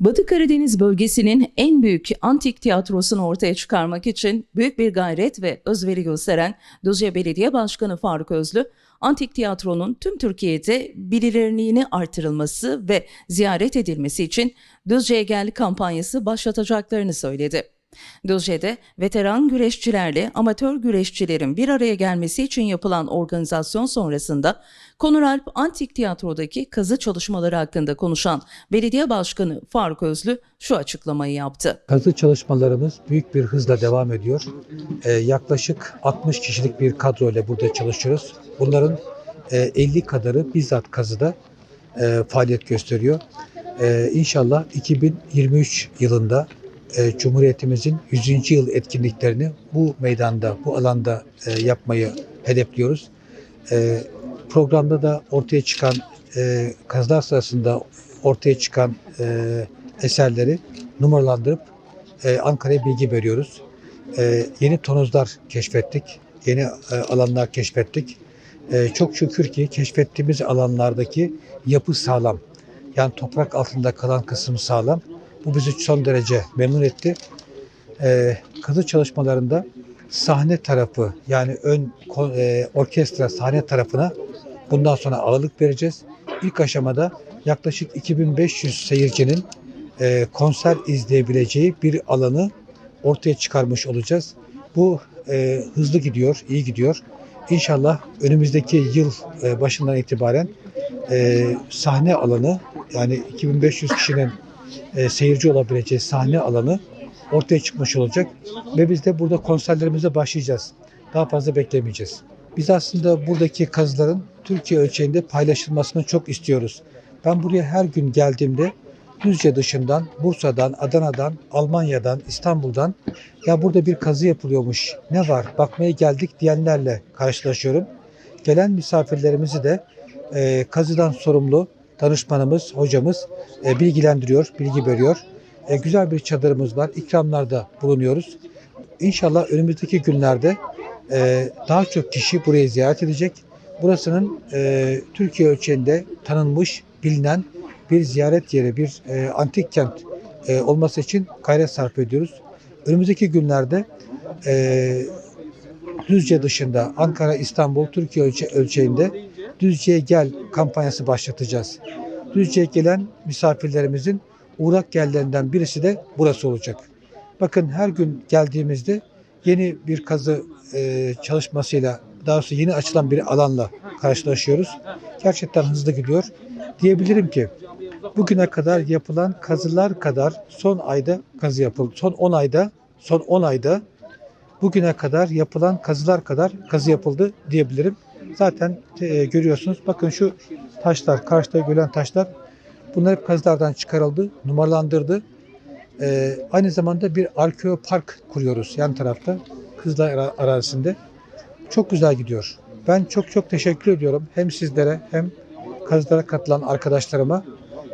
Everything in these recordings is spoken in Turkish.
Batı Karadeniz bölgesinin en büyük antik tiyatrosunu ortaya çıkarmak için büyük bir gayret ve özveri gösteren Düzce Belediye Başkanı Faruk Özlü, antik tiyatronun tüm Türkiye'de bilinirliğini artırılması ve ziyaret edilmesi için Düzce'ye gel kampanyası başlatacaklarını söyledi. Düzce'de veteran güreşçilerle amatör güreşçilerin bir araya gelmesi için yapılan organizasyon sonrasında Konuralp Antik Tiyatro'daki kazı çalışmaları hakkında konuşan Belediye Başkanı Faruk Özlü şu açıklamayı yaptı. Kazı çalışmalarımız büyük bir hızla devam ediyor. Ee, yaklaşık 60 kişilik bir kadro ile burada çalışıyoruz. Bunların e, 50 kadarı bizzat kazıda e, faaliyet gösteriyor. E, inşallah 2023 yılında e, Cumhuriyetimizin 100. yıl etkinliklerini bu meydanda, bu alanda e, yapmayı hedefliyoruz. E, programda da ortaya çıkan e, kazılar sırasında ortaya çıkan eserleri numaralandırıp Ankara'ya bilgi veriyoruz. Yeni tonozlar keşfettik, yeni alanlar keşfettik. Çok şükür ki keşfettiğimiz alanlardaki yapı sağlam. Yani toprak altında kalan kısım sağlam. Bu bizi son derece memnun etti. E, kazı çalışmalarında sahne tarafı yani ön e, orkestra sahne tarafına bundan sonra ağırlık vereceğiz. İlk aşamada yaklaşık 2500 seyircinin e, konser izleyebileceği bir alanı ortaya çıkarmış olacağız. Bu e, hızlı gidiyor, iyi gidiyor. İnşallah önümüzdeki yıl e, başından itibaren e, sahne alanı yani 2500 kişinin e, seyirci olabileceği sahne alanı ortaya çıkmış olacak ve biz de burada konserlerimize başlayacağız. Daha fazla beklemeyeceğiz. Biz aslında buradaki kazıların Türkiye ölçeğinde paylaşılmasını çok istiyoruz. Ben buraya her gün geldiğimde Düzce dışından, Bursa'dan, Adana'dan, Almanya'dan, İstanbul'dan ya burada bir kazı yapılıyormuş, ne var, bakmaya geldik diyenlerle karşılaşıyorum. Gelen misafirlerimizi de e, kazıdan sorumlu danışmanımız, hocamız e, bilgilendiriyor, bilgi veriyor. E, güzel bir çadırımız var, ikramlarda bulunuyoruz. İnşallah önümüzdeki günlerde e, daha çok kişi burayı ziyaret edecek. Burasının e, Türkiye ölçeğinde tanınmış, bilinen bir ziyaret yeri, bir e, antik kent e, olması için gayret sarf ediyoruz. Önümüzdeki günlerde e, Düzce dışında Ankara, İstanbul, Türkiye ölçe- ölçeğinde Düzce'ye gel kampanyası başlatacağız. Düzce'ye gelen misafirlerimizin uğrak yerlerinden birisi de burası olacak. Bakın her gün geldiğimizde yeni bir kazı e, çalışmasıyla daha doğrusu yeni açılan bir alanla karşılaşıyoruz. Gerçekten hızlı gidiyor. Diyebilirim ki bugüne kadar yapılan kazılar kadar son ayda kazı yapıldı. Son 10 ayda son 10 ayda bugüne kadar yapılan kazılar kadar kazı yapıldı diyebilirim. Zaten e, görüyorsunuz. Bakın şu taşlar, karşıda görülen taşlar bunlar hep kazılardan çıkarıldı, numaralandırdı. E, aynı zamanda bir arkeopark kuruyoruz yan tarafta. Ara- arazisinde. Çok güzel gidiyor. Ben çok çok teşekkür ediyorum hem sizlere hem kazılara katılan arkadaşlarıma.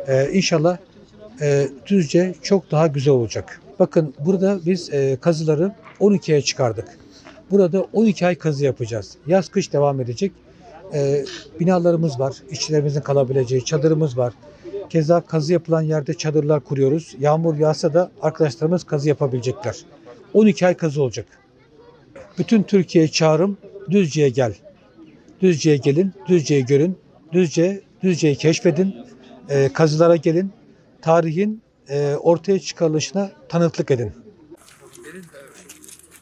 Ee, inşallah e, Düzce çok daha güzel olacak. Bakın burada biz e, kazıları 12'ye çıkardık. Burada 12 ay kazı yapacağız. Yaz kış devam edecek. Ee, binalarımız var. işçilerimizin kalabileceği çadırımız var. Keza kazı yapılan yerde çadırlar kuruyoruz. Yağmur yağsa da arkadaşlarımız kazı yapabilecekler. 12 ay kazı olacak. Bütün Türkiye'ye çağrım Düzce'ye gel. Düzce'ye gelin, Düzce'yi görün. Düzce, Düzce'yi keşfedin. Ee, kazılara gelin. Tarihin e, ortaya çıkarılışına tanıklık edin.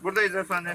Buradayız efendim.